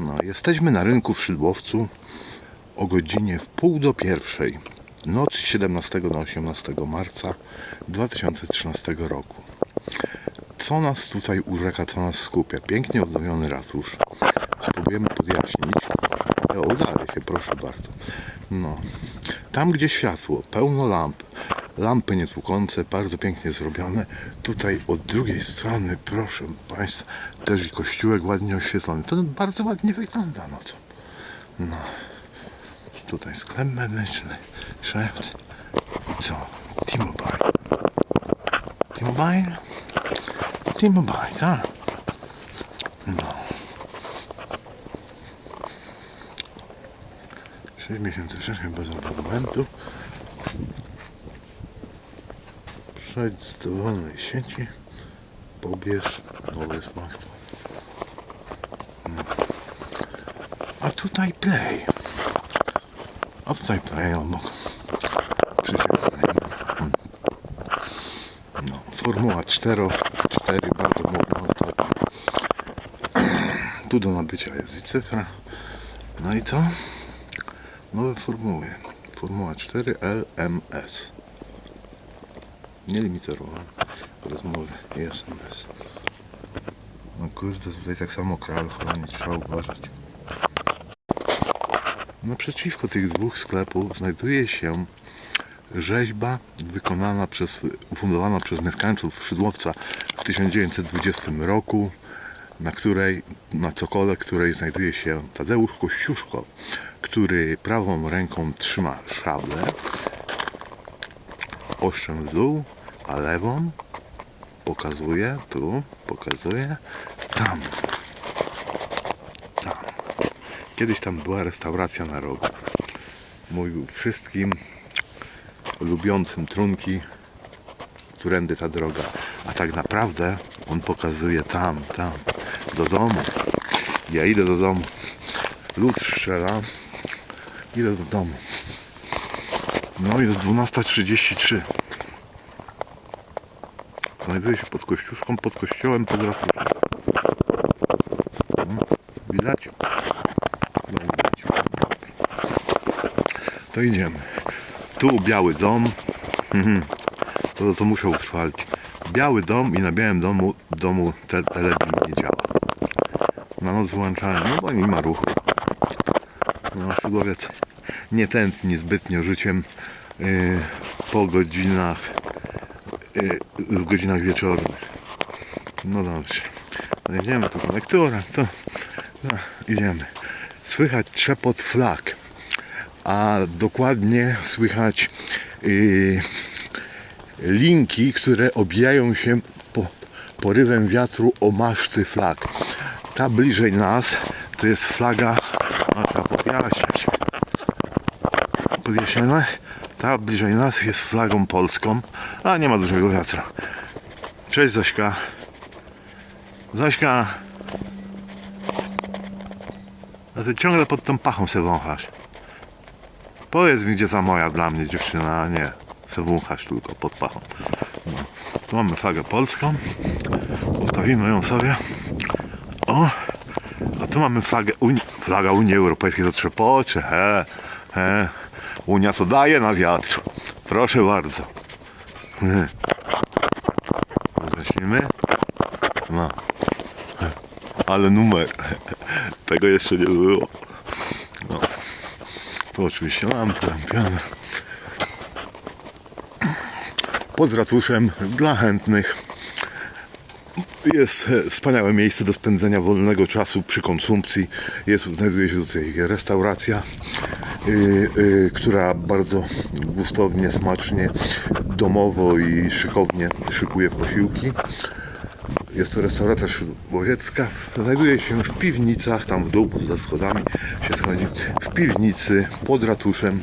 No, jesteśmy na rynku w Szydłowcu o godzinie w pół do pierwszej. Noc 17 na 18 marca 2013 roku. Co nas tutaj urzeka, co nas skupia? Pięknie odnowiony ratusz. Spróbujemy podjaśnić. O, udaje się, proszę bardzo. No. Tam, gdzie światło, pełno lamp, lampy nietłukące, bardzo pięknie zrobione. Tutaj od drugiej strony, proszę Państwa, też i kościółek ładnie oświetlony. To bardzo ładnie wygląda, no co. No. Tutaj sklep medyczny, szept i co? T-Mobile. T-Mobile? T-Mobile, tak. No. 6 miesięcy wcześniej bez abonamentu. Przejdź z dowolnej sieci. Pobierz nowy smartfon. A tutaj Play. A tutaj Play obok. No, Formuła 4, 4 bardzo modna ostatnio. Tu do nabycia jest i cyfra. No i co? Nowe formuły. Formuła 4 LMS. Nielimitowana. Rozmowy i SMS. No kurde, tutaj tak samo kral chroni, trzeba uważać. Naprzeciwko tych dwóch sklepów znajduje się rzeźba wykonana przez, ufundowana przez mieszkańców Szydłowca w 1920 roku, na której, na cokole której znajduje się Tadeusz Kościuszko, który prawą ręką trzyma szablę, dół, a lewą pokazuje, tu, pokazuje, tam, tam. Kiedyś tam była restauracja na rogu. Mówił wszystkim lubiącym trunki, którędy ta droga. A tak naprawdę on pokazuje tam, tam, do domu. Ja idę do domu. Lud strzela. Idę do domu. No jest 12.33. Znajduję się pod kościuszką, pod kościołem, pod ratuszem. No, widać? No, widać. To idziemy. Tu biały dom. To, to muszę utrwalić. Biały dom i na białym domu, domu te, telewizor nie działa. Na noc włączałem, no bo nie ma ruchu. No, Szydłowiec nie tętni zbytnio życiem yy, po godzinach w godzinach wieczornych. No dobrze. No idziemy tu konektora, to no, idziemy. Słychać trzepot flag, a dokładnie słychać yy, linki, które obijają się po, porywem wiatru o maszty flag. Ta bliżej nas to jest flaga, a trzeba podjaśniać. Podjaśnione? Ta bliżej nas jest flagą polską, a nie ma dużego wiatra. Cześć Zośka. Zośka. A ty ciągle pod tą pachą se wąchasz. Powiedz mi, gdzie ta moja dla mnie dziewczyna, a nie. Se wąchasz tylko pod pachą. No. Tu mamy flagę polską. Ustawimy ją sobie. O! A tu mamy flagę flaga Unii Europejskiej, to trzepocze. He, he. Unia co daje na wiatr. Proszę bardzo. He. Zacznijmy. No. Ale numer. Tego jeszcze nie było. No. Tu oczywiście lampy, lampione. Pod ratuszem dla chętnych jest wspaniałe miejsce do spędzenia wolnego czasu przy konsumpcji. Jest, znajduje się tutaj restauracja, która bardzo gustownie, smacznie, domowo i szykownie szykuje posiłki. Jest to restauracja śródłowiecka. Znajduje się w piwnicach, tam w dół, za schodami się schodzi, w piwnicy pod ratuszem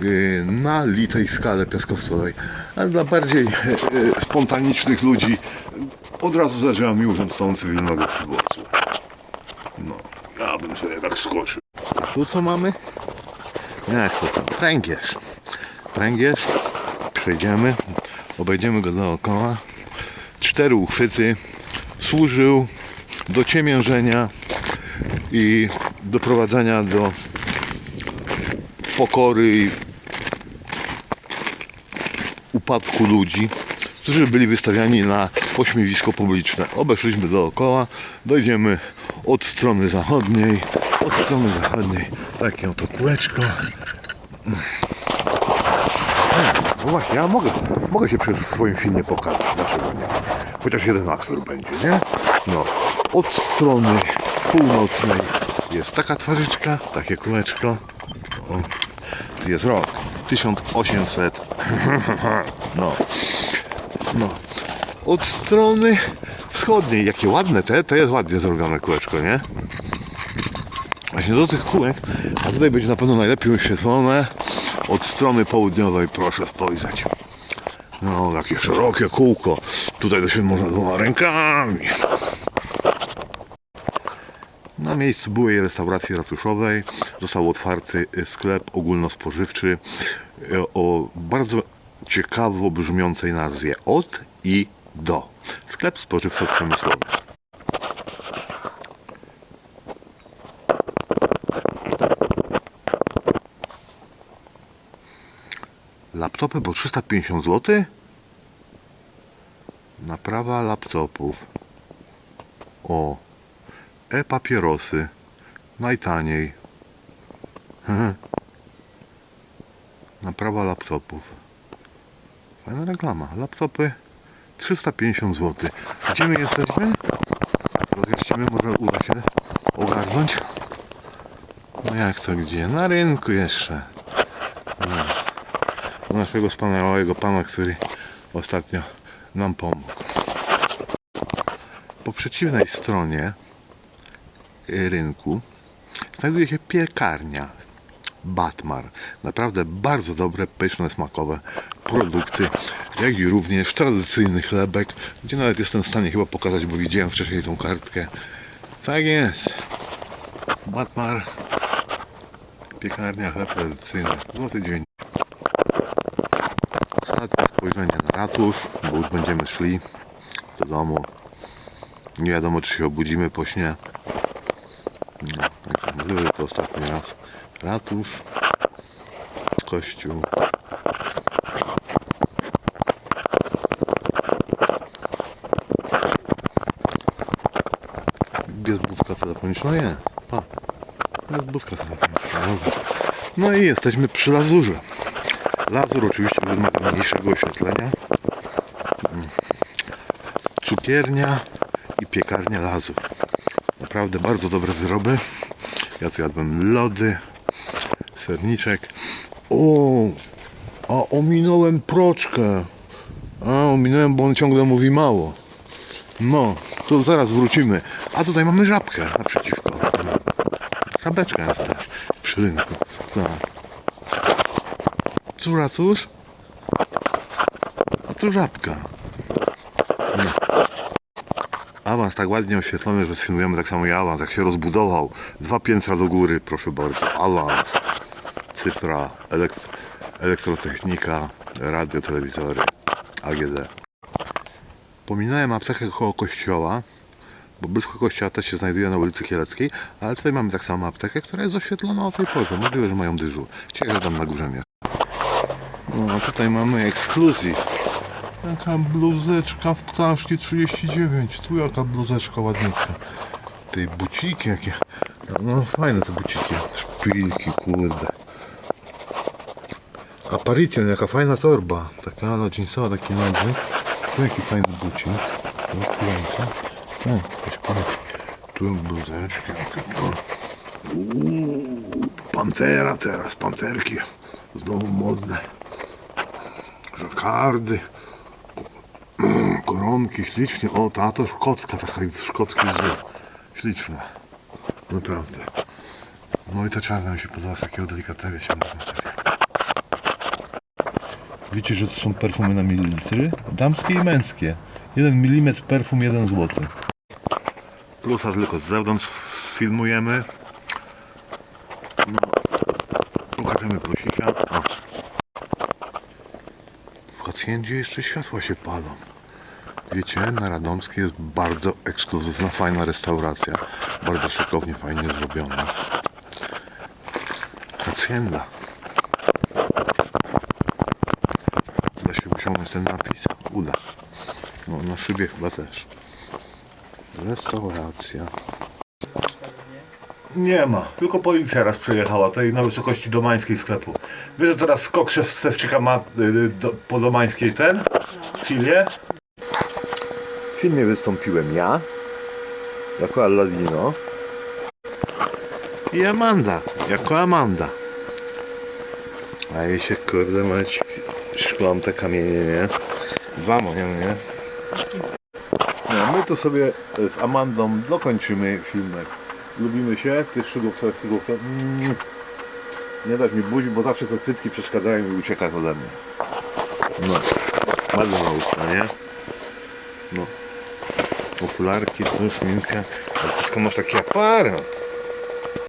yy, na litej skale piaskowcowej. Ale dla bardziej spontanicznych ludzi od razu zadziała mi urząd cywilnego w Szydłowcu. No, ja bym sobie tak skoczył. A tu co mamy? Jak to co? Pręgierz. Pręgierz. Przejdziemy, obejdziemy go dookoła. Cztery uchwyty. Służył do ciemiężenia i doprowadzania do pokory i upadku ludzi, którzy byli wystawiani na pośmiewisko publiczne. Obeszliśmy dookoła, dojdziemy od strony zachodniej, od strony zachodniej takie oto kółeczko. No właśnie, ja mogę, mogę się przy swoim filmie pokazać, dlaczego nie? Chociaż jeden aktor będzie, nie? No, od strony północnej jest taka twarzyczka, takie kółeczko. O, jest rok 1800. No, no. Od strony wschodniej, jakie ładne te, to jest ładnie zrobione kółeczko, nie? Właśnie do tych kółek, a tutaj będzie na pewno najlepiej oświetlone od strony południowej, proszę spojrzeć. No, takie szerokie kółko. Tutaj to się można dwoma rękami. Na miejscu byłej restauracji ratuszowej został otwarty sklep ogólnospożywczy e, o bardzo ciekawo brzmiącej nazwie Od i Do. Sklep spożywczo-przemysłowy. Laptopy po 350 zł? Naprawa laptopów. O, e-papierosy. Najtaniej. Naprawa laptopów. Fajna reklama. Laptopy 350 zł. Gdzie my jesteśmy? Rozjeździmy, może uda się ogarnąć. No jak to gdzie? Na rynku jeszcze. No. U naszego wspaniałego pana, który ostatnio nam pomógł. Po przeciwnej stronie y, rynku znajduje się piekarnia Batmar. Naprawdę bardzo dobre, pyszne, smakowe produkty, jak i również tradycyjny chlebek, gdzie nawet jestem w stanie chyba pokazać, bo widziałem wcześniej tą kartkę. Tak jest. Batmar, piekarnia, chleb tradycyjny, złoty dzień. Ostatnie spojrzenie na ratusz, bo już będziemy szli do domu. Nie wiadomo, czy się obudzimy po śnie. No, także to ostatni raz. Ratusz, kościół. Jest telefoniczna? Nie. Pa. Telefoniczna. No i jesteśmy przy Lazurze. Lazur oczywiście wymaga mniejszego oświetlenia. Cukiernia i piekarnia Lazur. Naprawdę bardzo dobre wyroby. Ja tu jadłem lody, serniczek. O, a ominąłem proczkę. A, ominąłem, bo on ciągle mówi mało. No, to zaraz wrócimy. A tutaj mamy żabkę naprzeciwko. Żabeczka jest też przy rynku. Tak. Tu ratusz? A tu żabka. No. Awans tak ładnie oświetlony, że sfilmujemy tak samo i awans, jak się rozbudował. Dwa piętra do góry, proszę bardzo. Awans, cyfra, elekt- elektrotechnika, radio, telewizory, AGD. Pominąłem aptekę koło kościoła, bo blisko kościoła też się znajduje na ulicy Kieleckiej, ale tutaj mamy tak samo aptekę, która jest oświetlona o tej porze. Możliwe, że mają dyżur. Ciekawe, tam na górze mieszka. No, tutaj mamy ekskluzyw. Jaka bluzeczka w ptaszki 39. Tu jaka bluzeczka ładnicka. Tej buciki jakie. No fajne te buciki. Szpilki, kurde. Aparicjon, jaka fajna torba. Taka ala jeansowa, taki nadzór. Tu jaki fajny bucik. Tu kuląca. O, jakaś. Tu. Uuu, Pantera teraz, panterki. Znowu modne. Żakardy. Mm, Koronki, ślicznie. O, ta to szkocka, taka szkocki wzór. Śliczne. Naprawdę. No i ta czarna mi się podoba, z takiego delikatnego Wiecie, że to są perfumy na mililitry? Damskie i męskie. 1 mm perfum 1 zł. Plusa tylko z zewnątrz filmujemy. No, pokażemy plusika. O. W hacjendzie jeszcze światła się palą. Wiecie, na Radomskiej jest bardzo ekskluzywna, fajna restauracja. Bardzo szykownie, fajnie zrobiona. Hacienda. Ten napis? Uda. No, na szybie chyba też. Restauracja. Nie ma, tylko policja raz przejechała, tutaj na wysokości domańskiej sklepu. Wiesz, że teraz skok szef Stefczyka ma y, y, do, po domańskiej ten? Filię? W filmie wystąpiłem ja, jako Alladino i Amanda, jako Amanda. A jej się kurde mać szklam te kamienie, nie? Moje, nie? No, my tu sobie z Amandą dokończymy filmek. Lubimy się, ty szygówce, szygówkę. Mm. Nie dać mi buzi, bo zawsze te cycki przeszkadzają i ucieka ode mnie. No, bardzo mało, nie? No. Okularki, tu szminkę. A skąd masz taki aparat?